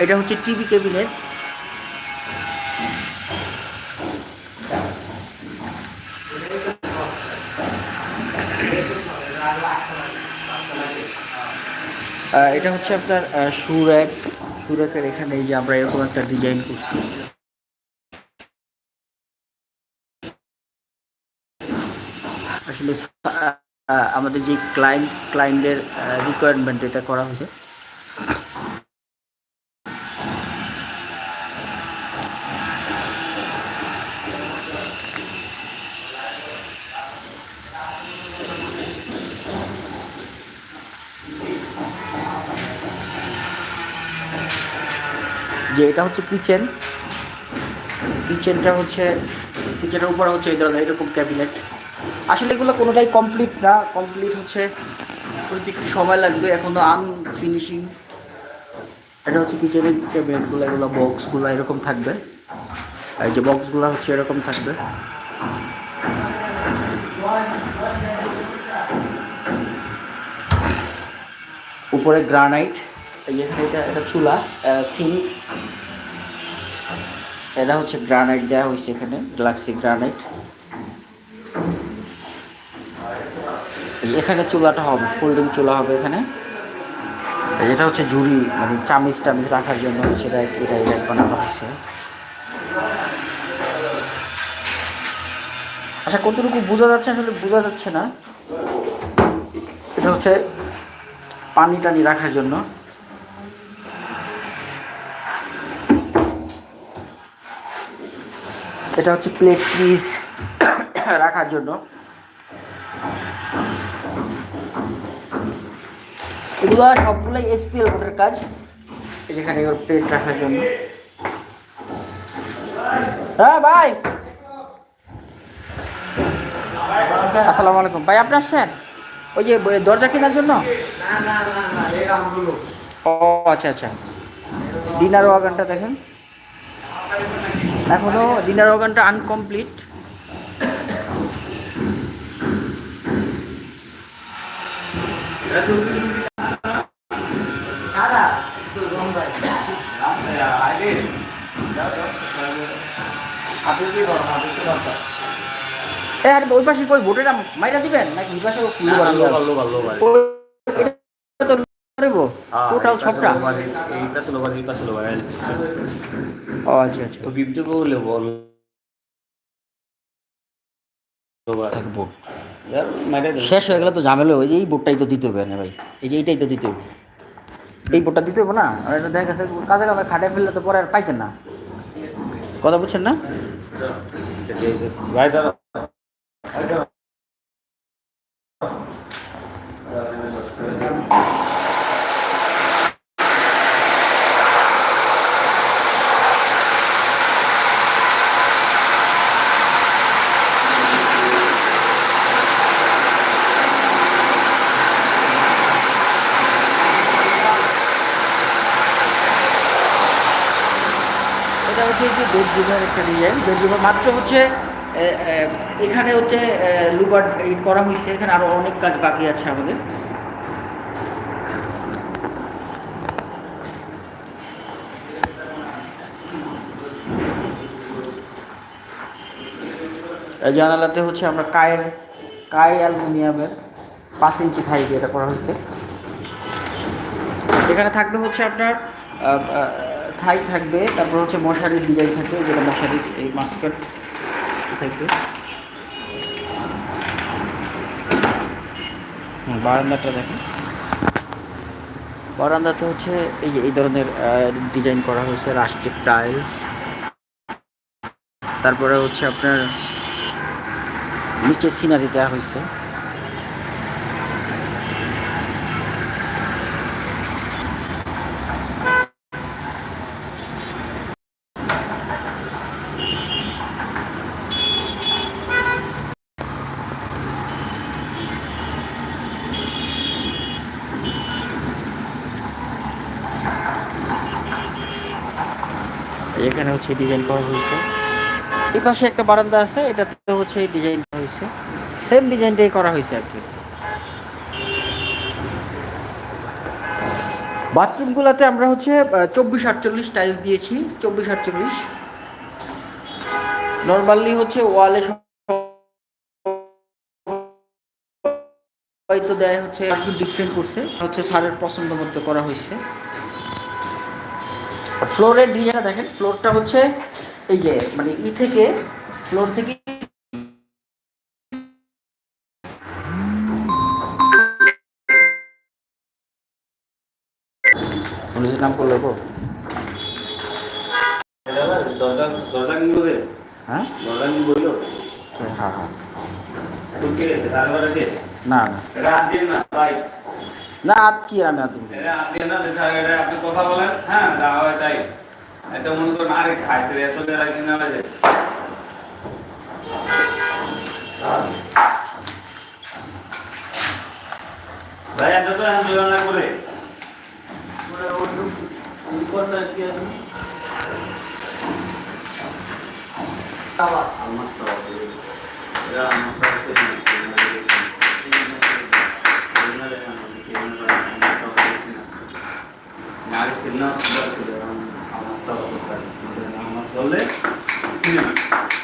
এটা হচ্ছে টিভি আহ, এটা হচ্ছে আপনার সুরেক। সুরেকের এখানে যে আমরা এরকম একটা ডিজাইন করছি। আসলে আমাদের যে ক্লায়েন্ট ক্লায়েন্টের রিকোয়ারমেন্ট এটা করা হয়েছে। যে এটা হচ্ছে কিচেন। কিচেনটা হচ্ছে, কিচেনের উপরে হচ্ছে এই ধরনের এরকম ক্যাবিনেট। আসলে এগুলো কোনোটাই কমপ্লিট না। কমপ্লিট হচ্ছে একটু সময় লাগবে। এখনও আনফিনিশিং এটা হচ্ছে কিচেনের ক্যাবিনেটগুলো এগুলো বক্সগুলো এরকম থাকবে। এই যে বক্সগুলো হচ্ছে এরকম থাকবে। উপরে গ্রানাইট এটা এটা চুলা সিঙ্ক এটা হচ্ছে গ্রানাইট দেওয়া হয়েছে এখানে, গ্লাক্সি গ্রানাইট। এখানে চুলাটা হবে, ফোল্ডিং চুলা হবে এখানে। এটা হচ্ছে ঝুড়ি মানে চামিচ টামিচ রাখার জন্য হচ্ছে এটা এটা বানানো হচ্ছে আচ্ছা কতটুকু বোঝা যাচ্ছে আসলে বোঝা যাচ্ছে না। এটা হচ্ছে পানি টানি রাখার জন্য। এটা হচ্ছে প্লেট পিস রাখার জন্য। এগুলো সবগুলোই এসপিএল বোর্ডের কাজ যেখানে প্লেট রাখার জন্য। হ্যাঁ ভাই। আসসালামু আলাইকুম। ভাই, আপনি আসছেন? ওই যে দরজা কেনার জন্য? ও আচ্ছা আচ্ছা। ডিনার ওয়াগানটা দেখেন। এখনও ডিনার ওয়াগানটা আনকমপ্লিট আর ওই পাশে কই? ভোটের মাইরা দিবেন? নাকি ওই পাশে ও আচ্ছা আচ্ছা। শেষ হয়ে গেলে তো ঝামেলা এই বোর্ডটাই তো দিতে হবে না ভাই। এই যে এইটাই তো দিতে হবে। এই বোর্ডটা দিতে হবে না? আর এটা দেখা গেছে কাজে কামে খাটে ফেললে তো পরে আর পাইতেন না। কথা বুঝছেন না? হচ্ছে যে বেডরুমের একটা ডিজাইন। বেডরুমের মাত্র হচ্ছে এখানে হচ্ছে লুবার করা হয়েছে। এখানে আরও অনেক কাজ বাকি আছে আমাদের। জানালাতে হচ্ছে আমরা কায়ের কায় অ্যালুমিনিয়ামের পাঁচ ইঞ্চি থাই এটা করা হয়েছে। এখানে থাকবে হচ্ছে আপনার থাই থাকবে, তারপর হচ্ছে মশারির ডিজাইন থাকবে যেটা মশারির এই মাস্কেট থাকবে বারান্দাটা দেখেন। বারান্দাতে হচ্ছে এই যে এই ধরনের ডিজাইন করা হয়েছে রাস্টিক টাইলস। তারপরে হচ্ছে আপনার নিচে সিনারি দেওয়া হয়েছে। এখানে হচ্ছে ডিজাইন করা হয়েছে। এই পাশে একটা বারান্দা আছে এটাতে হচ্ছে ডিজাইন হয়েছে। সেম ডিজাইনটাই করা হয়েছে আর কি। বাথরুমগুলোতে আমরা হচ্ছে চব্বিশ আটচল্লিশ টাইল দিয়েছি, চব্বিশ আটচল্লিশ। নর্মালি হচ্ছে ওয়ালে হয়তো দেয় হচ্ছে, একটু ডিফারেন্ট করছে। হচ্ছে স্যারের পছন্দ মতো করা হয়েছে। ফ্লোরের ডিজাইনটা দেখেন ফ্লোরটা হচ্ছে এই যে মানে ই থেকে ফ্লোর থেকে পুলিশের নাম করল গো দরজা দরজা কিনবো হ্যাঁ। হ্যাঁ হ্যাঁ না না। না আজ কি আমি আর না আপনি কথা বলেন। হ্যাঁ যা হয় তাই। এটা মনে করুন আরে খাইতে এত বেলা কিনা হয়েছে ভাই এত তো এখন তুলনা করে। কথা কি আছে আমার